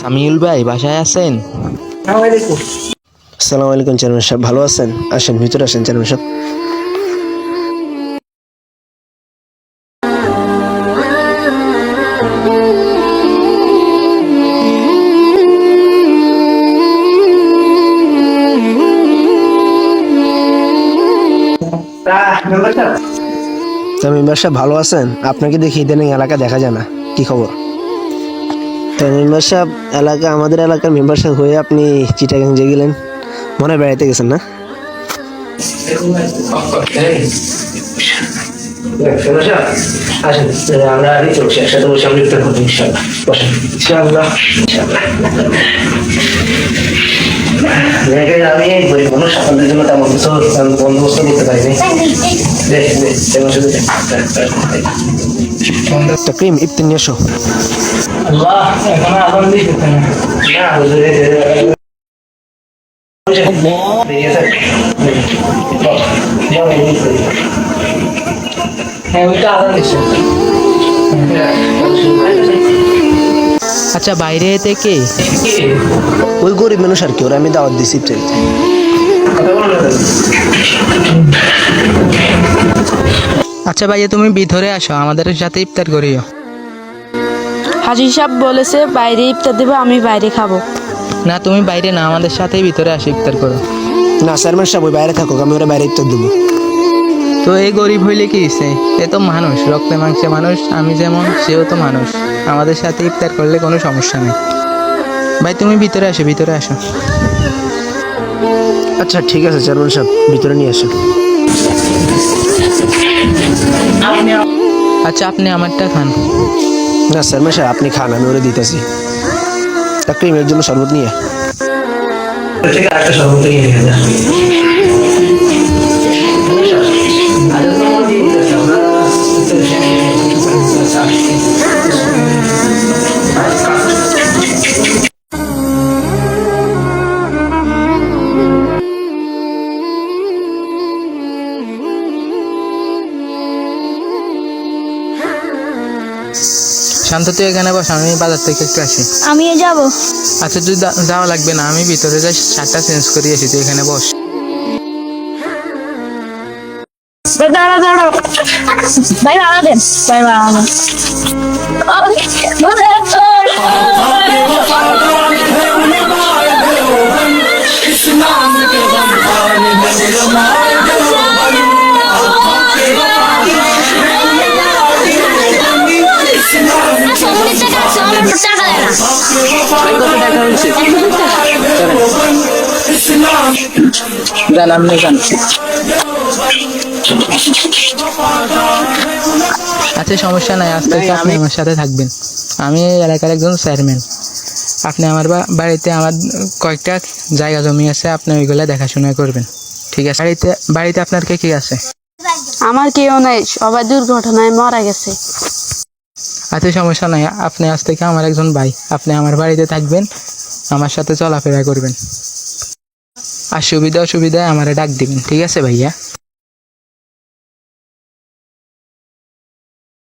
সামিউল ভাই বাসায় আছেন? আসসালামু আলাইকুম চেয়ারম্যান সাহেব। ভালো আছেন? আসেন ভিতরে আসেন চেয়ারম্যান সাহেব। তা মেম্বার সাহেব। ভালো আছেন? আপনাকে দেখি ইদানিং এলাকা দেখা যায় না। কি খবর? তো মেম্বার সাহেব, এলাকা আমাদের এলাকার মেম্বার সাহেব হয়ে আপনি চিটাগাং যে গেলেন, মনে বেড়াইতে গেছেন না? আমরা ইফতার আমি মানুষ আপনাদের জন্য তেমন কিছু বন্দোবস্ত করতে পারিনি দেখ দেখ তেমন শুধু তো ক্রিম ইফতি নিয়ে এসো আল্লাহ এখন আগুন দিতে না হুজুরে হ্যাঁ ওইটা আলাদা আচ্ছা বাইরে থেকে। ওই গরিব মানুষ আর কি ওরা আমি দাওয়াত দিছি ইফতারিতে আচ্ছা ভাইয়া তুমি ভিতরে আসো আমাদের সাথে ইফতার করিও। হাজি সাহেব বলেছে বাইরে ইফতার দেবে আমি বাইরে খাব। না তুমি বাইরে না আমাদের সাথেই ভিতরে আসো ইফতার করো। না চেয়ারম্যান সাহেব ওই বাইরে থাকুক আমি ওরা বাইরে ইফতার দেবো। তো এই গরিব হইলে কি হইছে? এ তো মানুষ রক্তে মাংসে মানুষ আমি যেমন সেও তো মানুষ। আমাদের সাথে ইফতার করলে কোনো সমস্যা নেই। ভাই তুমি ভিতরে আসো ভিতরে আসো। আচ্ছা ঠিক আছে চেয়ারম্যান সাহেব ভিতরে নিয়ে আসো আচ্ছা আপনি আমারটা খান। না চেয়ারম্যান সাহেব আপনি খান আমি ওরে দিতেছি। তা ক্রিমের জন্য শরবত নিয়ে। থেকে আরেকটা শরবত নিয়ে শান্ত তুই এখানে বস আমি বাজার থেকে একটু আসি। আমিও যাব। আচ্ছা তুই যাওয়া লাগবে না আমি ভিতরে যাই শার্টটা চেঞ্জ করে আসি তুই এখানে বস। দাঁড়া দাঁড়া ভাই ভাড়া দেন। ভাই ভাড়া দেন। আপনি আচ্ছা সমস্যা নাই আজ থেকে আপনি আমার সাথে থাকবেন। আমি এই এলাকার একজন চেয়ারম্যান। আপনি আমার বা- বাড়িতে আমার কয়েকটা জায়গা জমি আছে আপনি ওইগুলা দেখাশোনা করবেন। ঠিক আছে? বাড়িতে বাড়িতে আপনার কে কি আছে? আমার কেউ নাই সবাই দুর্ঘটনায় মারা গেছে। আচ্ছা সমস্যা নাই। আপনি আজ থেকে আমার একজন ভাই। আপনি আমার বাড়িতে থাকবেন, আমার সাথে চলাফেরা করবেন। আর সুবিধা অসুবিধায় আমারে ডাক দিবেন, ঠিক আছে ভাইয়া?